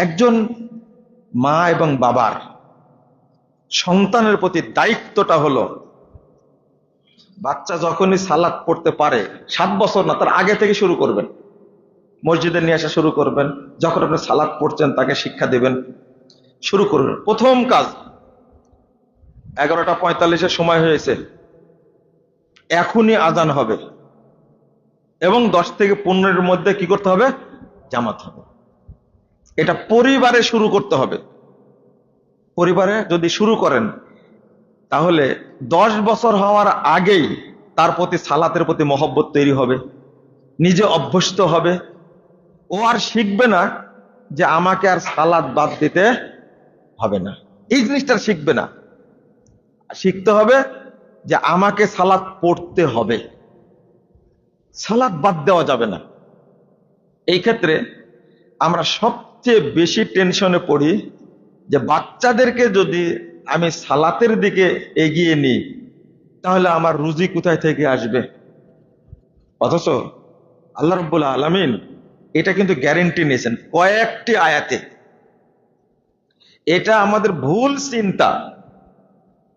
একজন মা এবং বাবার সন্তানের প্রতি দায়িত্বটা হলো, বাচ্চা যখনই সালাদ পড়তে পারে, সাত বছর না, তার আগে থেকে শুরু করবেন। মসজিদে নিয়ে আসা শুরু করবেন, যখন আপনি সালাদ পড়ছেন তাকে শিক্ষা দেবেন, শুরু করবেন। প্রথম কাজ, এগারোটা পঁয়তাল্লিশের সময় হয়েছে। এখনই আজান হবে। এবং দশ থেকে পনেরোর মধ্যে কি করতে হবে? জামাত হবে। এটা পরিবারে শুরু করতে হবে। পরিবারে যদি শুরু করেন, তাহলে দশ বছর হওয়ার আগেই তার প্রতি সালাতের প্রতি মহব্বত তৈরি হবে, নিজে অভ্যস্ত হবে। ও আর শিখবে না যে আমাকে আর সালাদ বাদ দিতে হবে না। এই জিনিসটা শিখবে না। শিখতে হবে যে আমাকে সালাদ পড়তে হবে। সালাদ বাদ দেওয়া যাবে না। এই ক্ষেত্রে আমরা সবচেয়ে বেশি টেনশনে পড়ি যে বাচ্চাদেরকে যদি আমি সালাতের দিকে এগিয়ে নিই, তাহলে আমার রুজি কোথায় থেকে আসবে? অথচ আল্লাহ রব্বুল আলমিন এটা কিন্তু গ্যারেন্টি নিয়েছেন কয়েকটি আয়াতে। এটা আমাদের ভুল চিন্তা।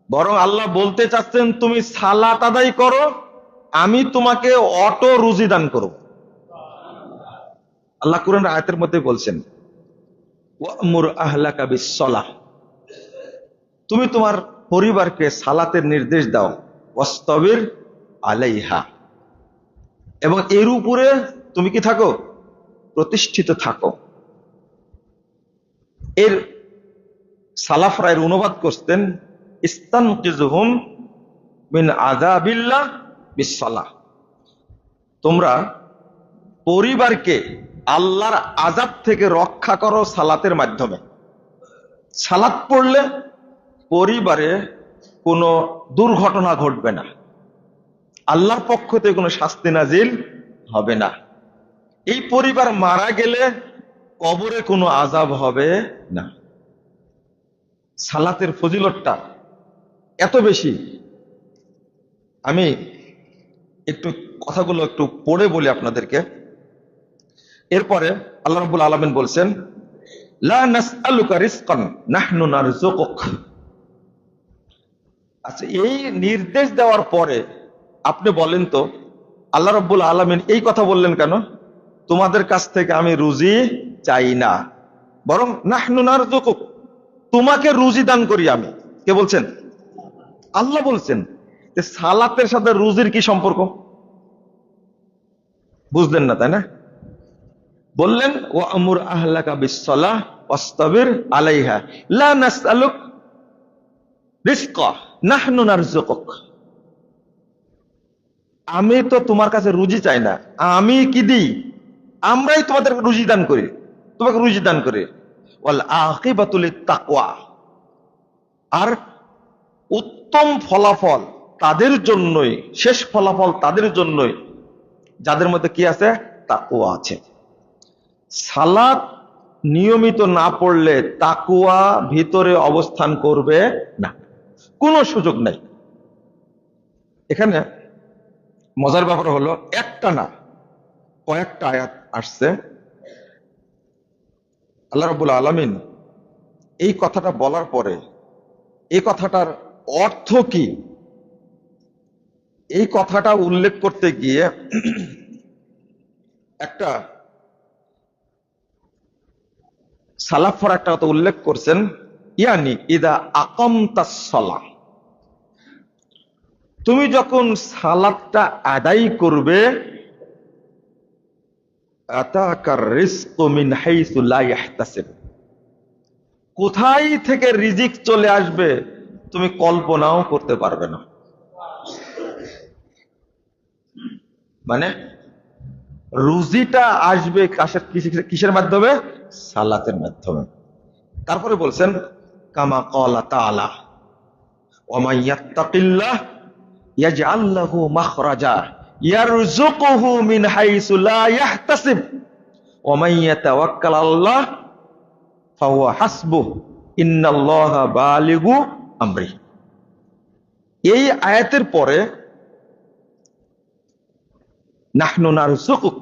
বরং আল্লাহ বলতে চাচ্ছেন, তুমি সালাত আদায় করো, আমি তোমাকে অটো রুজি দান করব। আল্লাহ কোরআন আয়াতের মধ্যে বলছেন ওয়ামুর আহলাকা বিসসালাহ। তুমি তোমার পরিবারকে সালাতের নির্দেশ দাও। ওয়াস্তবির আলাইহা। এবং এর উপরে তুমি কি থাকো? প্রতিষ্ঠিত থাকো। এর সালাফরা এর অনুবাদ করতেন ইস্তান মিন আজাবিল্লাহ বিসালাহ তোমরা পরিবারকে আল্লাহর আজাব থেকে রক্ষা করো সালাতের মাধ্যমে। সালাত পড়লে পরিবারে কোনো দুর্ঘটনা ঘটবে না। আল্লাহর পক্ষ থেকে কোনো শাস্তি নাজিল হবে না। এই পরিবার মারা গেলে কবরে কোনো আজাব হবে না। সালাতের ফজিলতটা এত বেশি। আমি একটু কথাগুলো একটু পড়ে বলি আপনাদেরকে। এরপরে আল্লাহ রাব্বুল আলামিন বলছেন আচ্ছা এই নির্দেশ দেওয়ার পরে আপনি বলেন তো, আল্লাহ রাব্বুল আলামিন এই কথা বললেন কেন? তোমাদের কাছ থেকে আমি রুজি চাই না, বরং নাহনু নারযুকুক, তোমাকে রুজি দান করি আমি। কে বলছেন? আল্লাহ বলছেন যে সালাতের সাথে রুজির কি সম্পর্ক? বুঝলেন না, তাই না? বললেন ও আমুর আহলাকা বিসলাহ অস্তবির আলাইহা, লা নাসআলুক রিজকা আমি তো তোমার কাছে রুজি চাই না। আমি কি দিই? আমরাই তোমাদের রুজি দান করি, তোমাকে রুজি দান করি। তাকওয়া আর উত্তম ফলাফল তাদের জন্যই, শেষ ফলাফল তাদের জন্যই, যাদের মধ্যে কি আছে? তাকুয়া আছে। সালাত নিয়মিত না পড়লে তাকুয়া ভিতরে অবস্থান করবে না। কোনো সুযোগ নাই। এখানে মজার ব্যাপার হলো, একটা না, কয়েকটা আয়াত আসছে। আল্লাহ রবুল আলমিন এই কথাটা বলার পরে, এই কথাটার অর্থ কি? এই কথাটা উল্লেখ করতে গিয়ে একটা সালাফর একটা কথা উল্লেখ করছেন, ইয়ানি, ইদা আকম তাসলা তুমি যখন সালাদটা আদায় করবে কোথায় থেকে রিজিক চলে আসবে তুমি কল্পনাও করতে পারবে না। মানে রুজিটা আসবে কিসের- মাধ্যমে? সালাতের মাধ্যমে। তারপরে বলছেন কামা কলা তালা এই আয়াতের ইয়াজআল লাহু মাখরাজা ইয়ারযুকুহু মিন হাইসু লা ইয়াহতাসিব ওয়া মান ইয়াতাওয়াক্কাল আল্লাহ ফাহুয়া হাসবুহ ইন্নাল্লাহা বালিগু আমরি এই আয়াতের পরে নাহনু নারযুকুক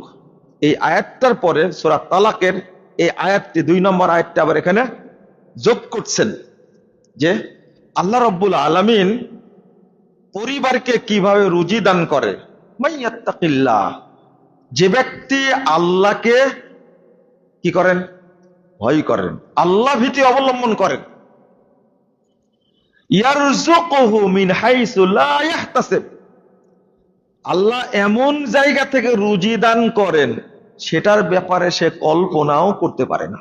এই আয়াতটার পরে সূরা তালাকের এই আয়াতটি দুই নম্বর আয়াতটা আবার এখানে যোগ করছেন যে আল্লাহ রব্বুল আলামিন পরিবারকে কীভাবে রুজি দান করে? মাইয়াত্তাকিল্লাহ। যে ব্যক্তি আল্লাহকে কি করেন? ভয় করেন। আল্লাহ ভীতি অবলম্বন করেন। ইয়ারযুকুহু মিন হাইসু লা ইয়াহতাসিব। আল্লাহ এমন জায়গা থেকে রুজি দান করেন, সেটার ব্যাপারে সে কল্পনাও করতে পারে না।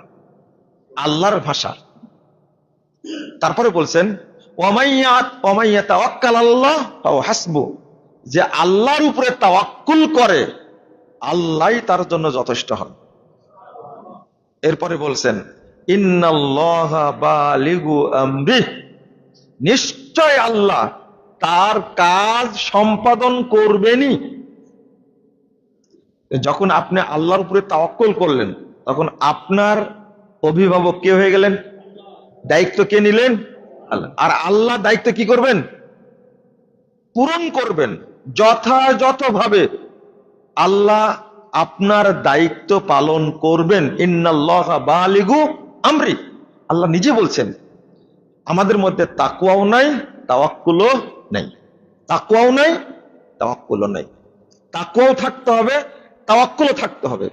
আল্লাহর ভাষা। তারপরে বলছেন আল্লাহ যে আল্লাহর উপরে তাওয়াক্কুল করে, আল্লাহই তার জন্য যথেষ্ট হন। এরপরে বলছেন নিশ্চয় আল্লাহ তার কাজ সম্পাদন করবেনই। যখন আপনি আল্লাহর উপরে তাওয়াক্কুল করলেন তখন আপনার অভিভাবক কে হয়ে গেলেন? দায়িত্ব কে নিলেন? আর আল্লাহ দায়িত্ব কি করবেন? পূরণ করবেন যথাযথভাবে। আল্লাহ আপনার দায়িত্ব পালন করবেন। ইন্নাল্লাহ বালিগু আমরি। আল্লাহ নিজে বলছেন আমাদের মধ্যে তাকুয়াও নাই তাওয়াক্কুলও নাই। তাকুয়াও নাই তাওয়াক্কুলও নাই। তাকুয়াও থাকতে হবে তাওয়াক্কুলও থাকতে হবে।